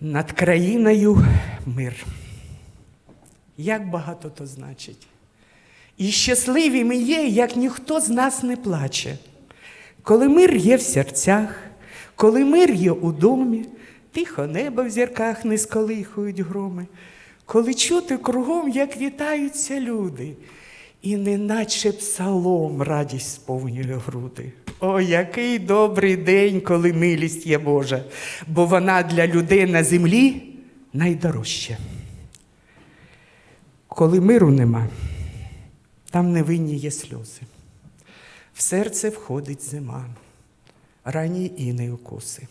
Над країною мир. Як багато то значить. І щасливі ми є, як ніхто з нас не плаче. Коли мир є в серцях, коли мир є у домі, тихо небо в зірках не сколихують громи, коли чути кругом, як вітаються люди, і неначе псалом радість сповнює груди. О, який добрий день, коли милість є Божа, бо вона для людей на землі найдорожча. Коли миру нема, там невинні є сльози. В серце входить зима, ранні іней укуси.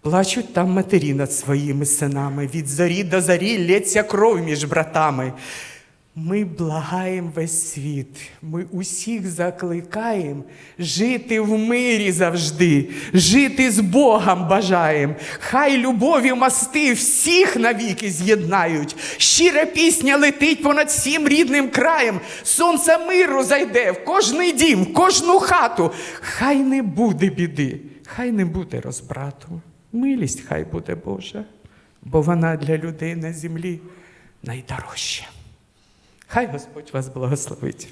Плачуть там матері над своїми синами, від зорі до зорі лється кров між братами. Ми благаємо весь світ, ми усіх закликаємо жити в мирі завжди, жити з Богом бажаєм. Хай любові мости всіх навіки з'єднають. Щира пісня летить понад всім рідним краєм. Сонце миру зайде в кожний дім, в кожну хату. Хай не буде біди, хай не буде розбрату. Милість хай буде Божа, бо вона для людей на землі найдорожча. Хай Господь вас благословить.